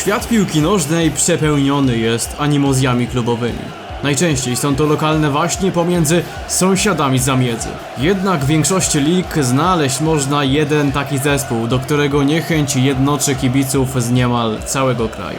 Świat piłki nożnej przepełniony jest animozjami klubowymi. Najczęściej są to lokalne waśnie pomiędzy sąsiadami zamiedzy. Jednak w większości lig znaleźć można jeden taki zespół, do którego niechęć jednoczy kibiców z niemal całego kraju.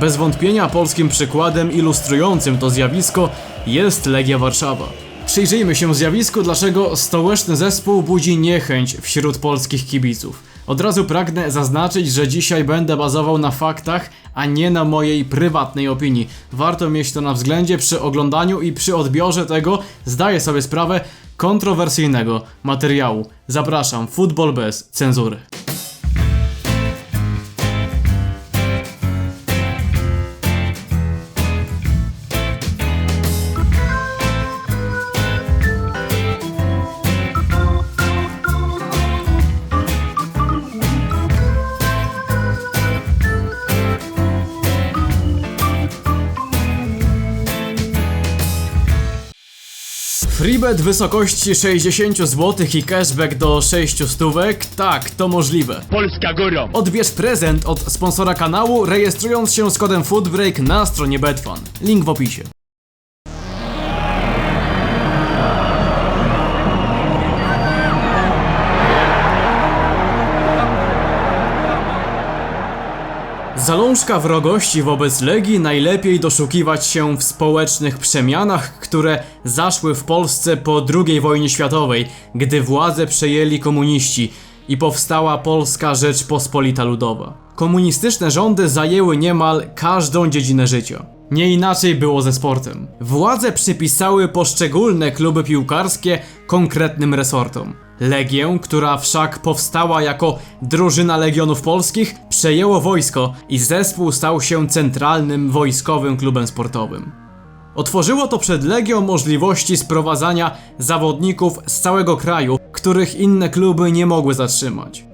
Bez wątpienia polskim przykładem ilustrującym to zjawisko jest Legia Warszawa. Przyjrzyjmy się zjawisku, dlaczego stołeczny zespół budzi niechęć wśród polskich kibiców. Od razu pragnę zaznaczyć, że dzisiaj będę bazował na faktach, a nie na mojej prywatnej opinii. Warto mieć to na względzie przy oglądaniu i przy odbiorze tego, zdaję sobie sprawę, kontrowersyjnego materiału. Zapraszam, futbol bez cenzury. Freebet w wysokości 60 zł i cashback do 6 stówek? Tak, to możliwe. Polska górą! Odbierz prezent od sponsora kanału, rejestrując się z kodem FOODBREAK na stronie Betfan. Link w opisie. Zalążka wrogości wobec Legii najlepiej doszukiwać się w społecznych przemianach, które zaszły w Polsce po II wojnie światowej, gdy władzę przejęli komuniści i powstała Polska Rzeczpospolita Ludowa. Komunistyczne rządy zajęły niemal każdą dziedzinę życia. Nie inaczej było ze sportem. Władze przypisały poszczególne kluby piłkarskie konkretnym resortom. Legię, która wszak powstała jako drużyna Legionów Polskich, przejęło wojsko i zespół stał się centralnym wojskowym klubem sportowym. Otworzyło to przed Legią możliwości sprowadzania zawodników z całego kraju, których inne kluby nie mogły zatrzymać.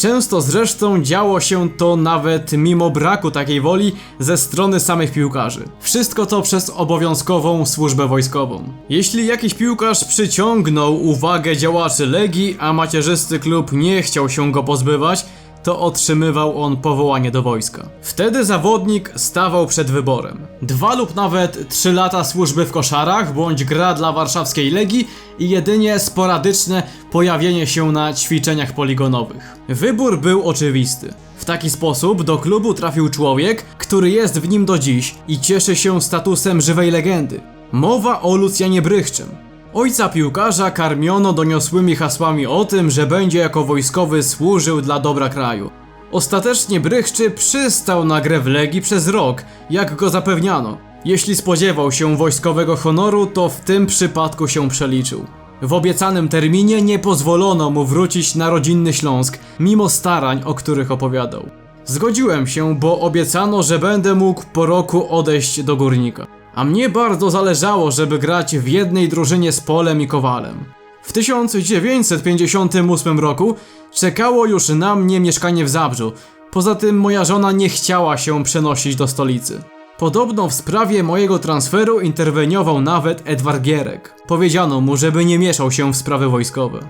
Często zresztą działo się to nawet mimo braku takiej woli ze strony samych piłkarzy. Wszystko to przez obowiązkową służbę wojskową. Jeśli jakiś piłkarz przyciągnął uwagę działaczy Legii, a macierzysty klub nie chciał się go pozbywać, to otrzymywał on powołanie do wojska. Wtedy zawodnik stawał przed wyborem. Dwa lub nawet trzy lata służby w koszarach, bądź gra dla warszawskiej Legii i jedynie sporadyczne pojawienie się na ćwiczeniach poligonowych. Wybór był oczywisty. W taki sposób do klubu trafił człowiek, który jest w nim do dziś i cieszy się statusem żywej legendy. Mowa o Lucjanie Brychczym, Ojca piłkarza karmiono doniosłymi hasłami o tym, że będzie jako wojskowy służył dla dobra kraju. Ostatecznie Brychczy przystał na grę w Legii przez rok, jak go zapewniano. Jeśli spodziewał się wojskowego honoru, to w tym przypadku się przeliczył. W obiecanym terminie nie pozwolono mu wrócić na rodzinny Śląsk, mimo starań, o których opowiadał. Zgodziłem się, bo obiecano, że będę mógł po roku odejść do górnika. A mnie bardzo zależało, żeby grać w jednej drużynie z Polem i Kowalem. W 1958 roku czekało już na mnie mieszkanie w Zabrzu. Poza tym moja żona nie chciała się przenosić do stolicy. Podobno w sprawie mojego transferu interweniował nawet Edward Gierek. Powiedziano mu, żeby nie mieszał się w sprawy wojskowe.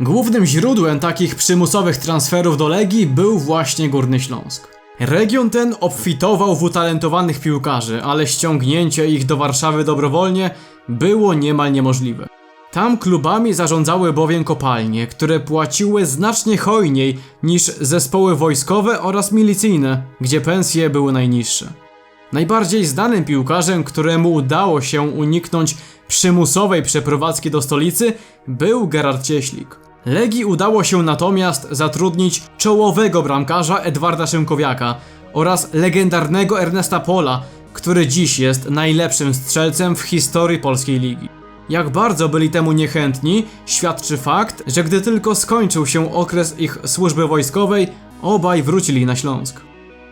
Głównym źródłem takich przymusowych transferów do Legii był właśnie Górny Śląsk. Region ten obfitował w utalentowanych piłkarzy, ale ściągnięcie ich do Warszawy dobrowolnie było niemal niemożliwe. Tam klubami zarządzały bowiem kopalnie, które płaciły znacznie hojniej niż zespoły wojskowe oraz milicyjne, gdzie pensje były najniższe. Najbardziej znanym piłkarzem, któremu udało się uniknąć przymusowej przeprowadzki do stolicy, był Gerard Cieślik. Legii udało się natomiast zatrudnić czołowego bramkarza Edwarda Szymkowiaka oraz legendarnego Ernesta Pola, który dziś jest najlepszym strzelcem w historii polskiej ligi. Jak bardzo byli temu niechętni, świadczy fakt, że gdy tylko skończył się okres ich służby wojskowej, obaj wrócili na Śląsk.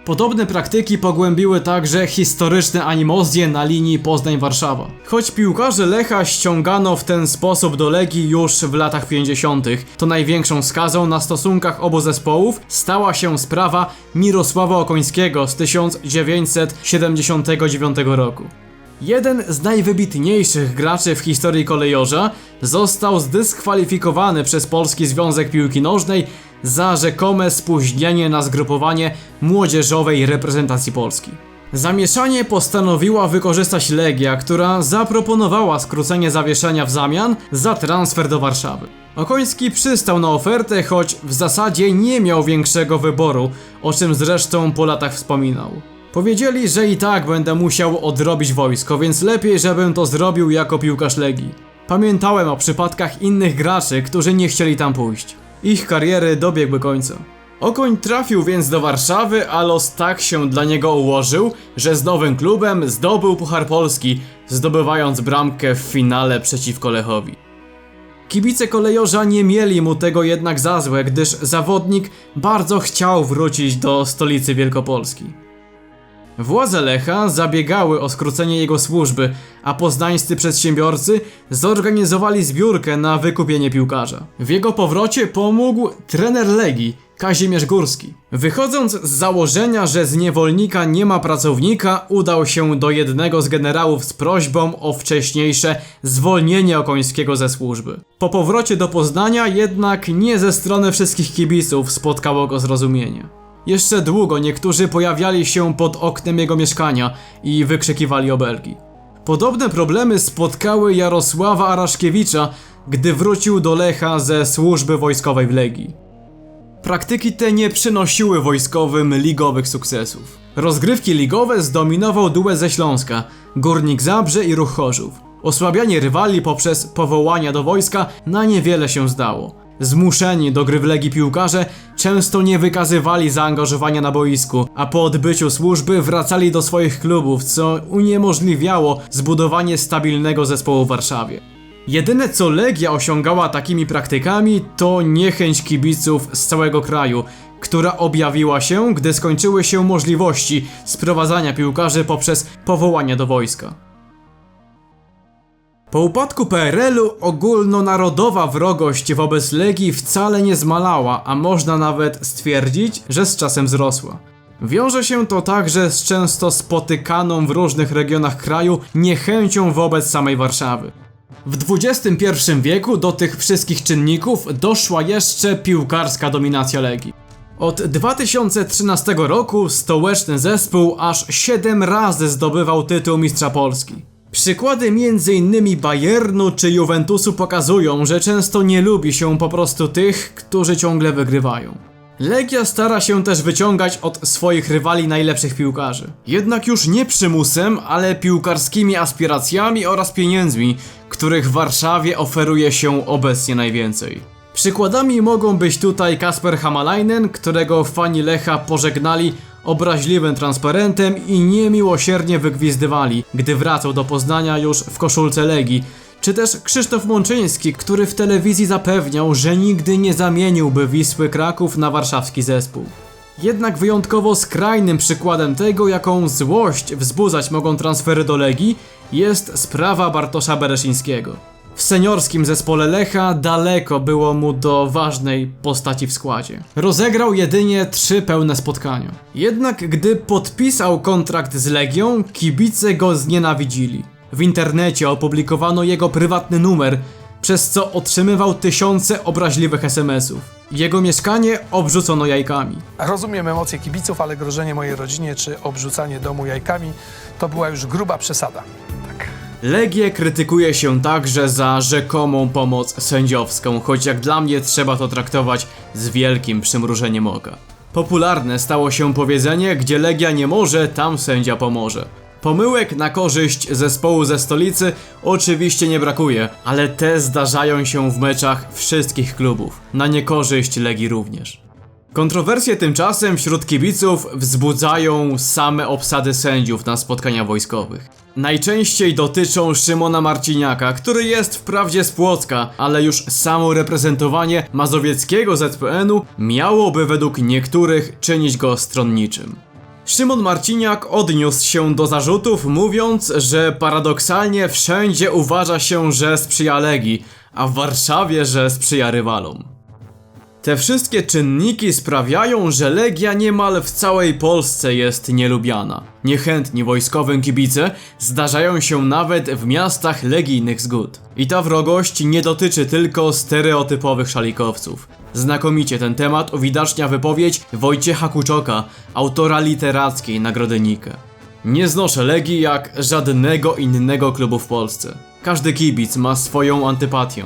Podobne praktyki pogłębiły także historyczne animozje na linii Poznań-Warszawa. Choć piłkarze Lecha ściągano w ten sposób do Legii już w latach 50., to największą skazą na stosunkach obu zespołów stała się sprawa Mirosława Okońskiego z 1979 roku. Jeden z najwybitniejszych graczy w historii kolejorza został zdyskwalifikowany przez Polski Związek Piłki Nożnej za rzekome spóźnienie na zgrupowanie młodzieżowej reprezentacji Polski. Zamieszanie postanowiła wykorzystać Legia, która zaproponowała skrócenie zawieszenia w zamian za transfer do Warszawy. Okoński przystał na ofertę, choć w zasadzie nie miał większego wyboru, o czym zresztą po latach wspominał. Powiedzieli, że i tak będę musiał odrobić wojsko, więc lepiej, żebym to zrobił jako piłkarz Legii. Pamiętałem o przypadkach innych graczy, którzy nie chcieli tam pójść. Ich kariery dobiegły końca. Okoń trafił więc do Warszawy, a los tak się dla niego ułożył, że z nowym klubem zdobył Puchar Polski, zdobywając bramkę w finale przeciwko Lechowi. Kibice kolejorza nie mieli mu tego jednak za złe, gdyż zawodnik bardzo chciał wrócić do stolicy Wielkopolski. Władze Lecha zabiegały o skrócenie jego służby, a poznańscy przedsiębiorcy zorganizowali zbiórkę na wykupienie piłkarza. W jego powrocie pomógł trener Legii, Kazimierz Górski. Wychodząc z założenia, że z niewolnika nie ma pracownika, udał się do jednego z generałów z prośbą o wcześniejsze zwolnienie Okońskiego ze służby. Po powrocie do Poznania jednak nie ze strony wszystkich kibiców spotkało go zrozumienie. Jeszcze długo niektórzy pojawiali się pod oknem jego mieszkania i wykrzykiwali obelgi. Podobne problemy spotkały Jarosława Araszkiewicza, gdy wrócił do Lecha ze służby wojskowej w Legii. Praktyki te nie przynosiły wojskowym ligowych sukcesów. Rozgrywki ligowe zdominował duet ze Śląska, Górnik Zabrze i Ruch Chorzów. Osłabianie rywali poprzez powołania do wojska na niewiele się zdało. Zmuszeni do gry w Legii piłkarze często nie wykazywali zaangażowania na boisku, a po odbyciu służby wracali do swoich klubów, co uniemożliwiało zbudowanie stabilnego zespołu w Warszawie. Jedyne co Legia osiągała takimi praktykami to niechęć kibiców z całego kraju, która objawiła się, gdy skończyły się możliwości sprowadzania piłkarzy poprzez powołania do wojska. Po upadku PRL-u ogólnonarodowa wrogość wobec Legii wcale nie zmalała, a można nawet stwierdzić, że z czasem wzrosła. Wiąże się to także z często spotykaną w różnych regionach kraju niechęcią wobec samej Warszawy. W XXI wieku do tych wszystkich czynników doszła jeszcze piłkarska dominacja Legii. Od 2013 roku stołeczny zespół aż 7 razy zdobywał tytuł mistrza Polski. Przykłady m.in. Bayernu czy Juventusu pokazują, że często nie lubi się po prostu tych, którzy ciągle wygrywają. Legia stara się też wyciągać od swoich rywali najlepszych piłkarzy. Jednak już nie przymusem, ale piłkarskimi aspiracjami oraz pieniędzmi, których w Warszawie oferuje się obecnie najwięcej. Przykładami mogą być tutaj Kasper Hamalainen, którego fani Lecha pożegnali obraźliwym transparentem i niemiłosiernie wygwizdywali, gdy wracał do Poznania już w koszulce Legii, czy też Krzysztof Mączyński, który w telewizji zapewniał, że nigdy nie zamieniłby Wisły Kraków na warszawski zespół. Jednak wyjątkowo skrajnym przykładem tego, jaką złość wzbudzać mogą transfery do Legii, jest sprawa Bartosza Bereszyńskiego. W seniorskim zespole Lecha daleko było mu do ważnej postaci w składzie. Rozegrał jedynie trzy pełne spotkania. Jednak gdy podpisał kontrakt z Legią, kibice go znienawidzili. W internecie opublikowano jego prywatny numer, przez co otrzymywał tysiące obraźliwych SMS-ów. Jego mieszkanie obrzucono jajkami. Rozumiem emocje kibiców, ale grożenie mojej rodzinie czy obrzucanie domu jajkami to była już gruba przesada. Legię krytykuje się także za rzekomą pomoc sędziowską, choć jak dla mnie trzeba to traktować z wielkim przymrużeniem oka. Popularne stało się powiedzenie, gdzie Legia nie może, tam sędzia pomoże. Pomyłek na korzyść zespołu ze stolicy oczywiście nie brakuje, ale te zdarzają się w meczach wszystkich klubów, na niekorzyść Legii również. Kontrowersje tymczasem wśród kibiców wzbudzają same obsady sędziów na spotkania wojskowych. Najczęściej dotyczą Szymona Marciniaka, który jest wprawdzie z Płocka, ale już samo reprezentowanie mazowieckiego ZPN-u miałoby według niektórych czynić go stronniczym. Szymon Marciniak odniósł się do zarzutów, mówiąc, że paradoksalnie wszędzie uważa się, że sprzyja Legii, a w Warszawie, że sprzyja rywalom. Te wszystkie czynniki sprawiają, że Legia niemal w całej Polsce jest nielubiana. Niechętni wojskowym kibice zdarzają się nawet w miastach legijnych zgód. I ta wrogość nie dotyczy tylko stereotypowych szalikowców. Znakomicie ten temat uwidacznia wypowiedź Wojciecha Kuczoka, autora literackiej Nagrody Nike. Nie znoszę Legii jak żadnego innego klubu w Polsce. Każdy kibic ma swoją antypatię.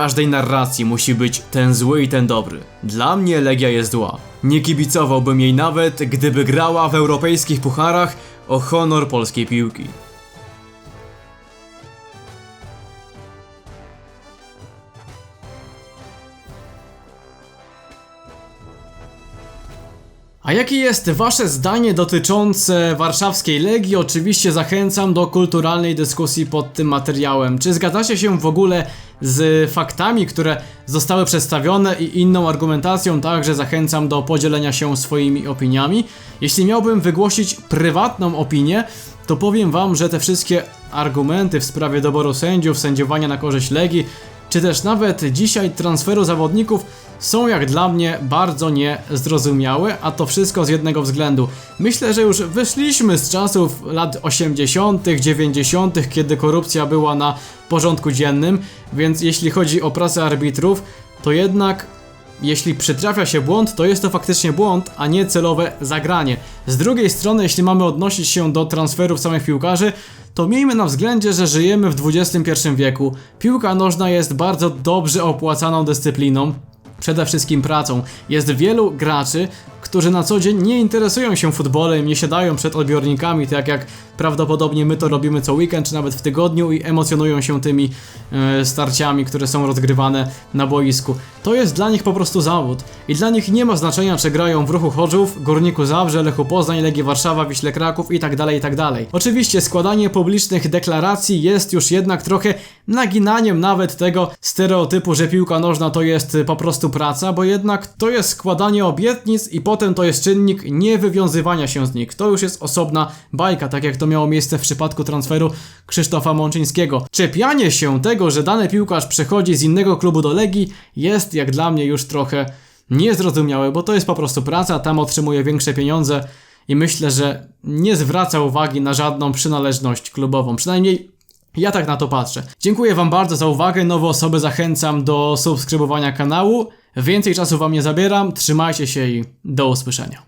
Każdej narracji musi być ten zły i ten dobry. Dla mnie Legia jest zła. Nie kibicowałbym jej nawet, gdyby grała w europejskich pucharach o honor polskiej piłki. A jakie jest wasze zdanie dotyczące warszawskiej Legii? Oczywiście zachęcam do kulturalnej dyskusji pod tym materiałem. Czy zgadzacie się w ogóle z faktami, które zostały przedstawione i inną argumentacją? Także zachęcam do podzielenia się swoimi opiniami. Jeśli miałbym wygłosić prywatną opinię, to powiem wam, że te wszystkie argumenty w sprawie doboru sędziów, sędziowania na korzyść Legii, czy też nawet dzisiaj transferu zawodników są jak dla mnie bardzo niezrozumiałe, a to wszystko z jednego względu. Myślę, że już wyszliśmy z czasów lat 80., 90., kiedy korupcja była na porządku dziennym, więc jeśli chodzi o pracę arbitrów, to jednak jeśli przytrafia się błąd, to jest to faktycznie błąd, a nie celowe zagranie. Z drugiej strony, jeśli mamy odnosić się do transferów samych piłkarzy, to miejmy na względzie, że żyjemy w XXI wieku. Piłka nożna jest bardzo dobrze opłacaną dyscypliną. Przede wszystkim pracą. Jest wielu graczy, którzy na co dzień nie interesują się futbolem, nie siadają przed odbiornikami, tak jak prawdopodobnie my to robimy co weekend, czy nawet w tygodniu i emocjonują się tymi e, starciami, które są rozgrywane na boisku. To jest dla nich po prostu zawód. I dla nich nie ma znaczenia, czy grają w Ruchu Chorzów, Górniku Zabrze, Lechu Poznań, Legii Warszawa, Wiśle Kraków i tak dalej, i tak. Oczywiście składanie publicznych deklaracji jest już jednak trochę naginaniem nawet tego stereotypu, że piłka nożna to jest po prostu praca, bo jednak to jest składanie obietnic i potem to jest czynnik niewywiązywania się z nich. To już jest osobna bajka, tak jak to miało miejsce w przypadku transferu Krzysztofa Mączyńskiego. Czepianie się tego, że dany piłkarz przechodzi z innego klubu do Legii jest jak dla mnie już trochę niezrozumiałe, bo to jest po prostu praca, tam otrzymuje większe pieniądze i myślę, że nie zwraca uwagi na żadną przynależność klubową. Przynajmniej ja tak na to patrzę. Dziękuję Wam bardzo za uwagę. Nowe osoby zachęcam do subskrybowania kanału. Więcej czasu Wam nie zabieram. Trzymajcie się i do usłyszenia.